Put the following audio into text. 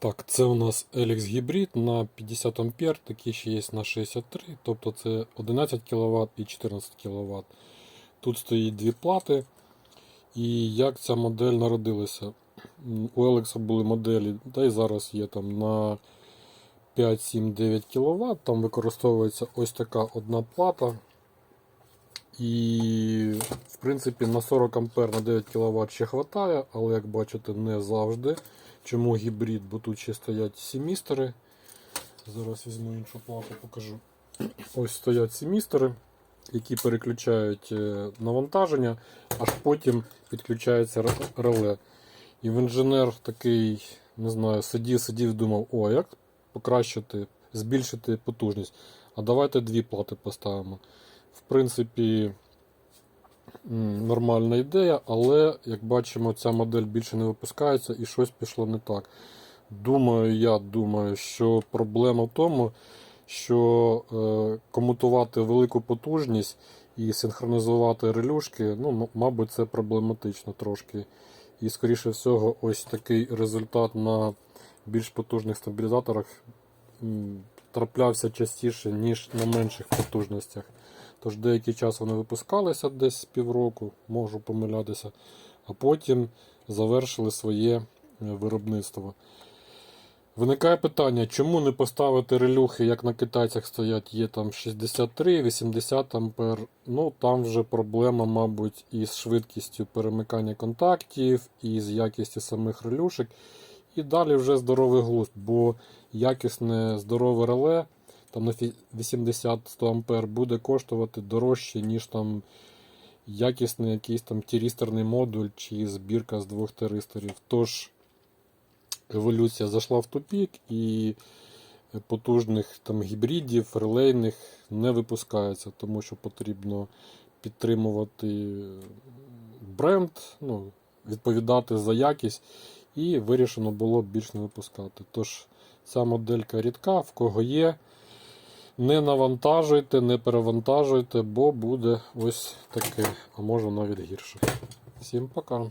Так, це у нас Elix Hybrid на 50 ампер, такі ще є на 63, тобто це 11 кВт і 14 кВт. Тут стоїть дві плати. І як ця модель народилася? У Elix були моделі, та й зараз є там на 5, 7, 9 кВт. Там використовується ось така одна плата. І, в принципі, на 40 ампер на 9 кВт ще вистачає, але як бачите, не завжди. Чому гібрид? Бо тут ще стоять семістери. Зараз візьму іншу плату, покажу. Ось стоять семістери, які переключають е, навантаження, аж потім підключається реле. І в інженер такий, не знаю, сидів, сидів, думав, о, як покращити, збільшити потужність. А давайте дві плати поставимо. В принципі, нормальна ідея, але як бачимо, ця модель більше не випускається і щось пішло не так. Думаю, я думаю, що проблема в тому, що е, комутувати велику потужність і синхронізувати релюшки, ну, мабуть, це проблематично трошки. І, скоріше всього, ось такий результат на більш потужних стабілізаторах траплявся частіше, ніж на менших потужностях. Тож деякий час вони випускалися десь півроку, можу помилятися, а потім завершили своє е, виробництво. Виникає питання, чому не поставити релюхи, як на китайцях стоять, є там 63, 80 ампер. Ну там вже проблема, мабуть, із швидкістю перемикання контактів, і з якістю самих релюшек. І далі вже здоровий глузд, бо якісне здорове реле там на 80-100 ампер буде коштувати дорожче, ніж там якісний якийсь там тірісторний модуль чи збірка з двох тиристорів. Тож еволюція зайшла в тупік і потужних там гібридів, релейних не випускається, тому що потрібно підтримувати бренд, ну, відповідати за якість, і вирішено було більш не випускати. Тож ця моделька рідка, в кого є. Не навантажуйте, не перевантажуйте, бо буде ось таке, а може навіть гірше. Всім пока.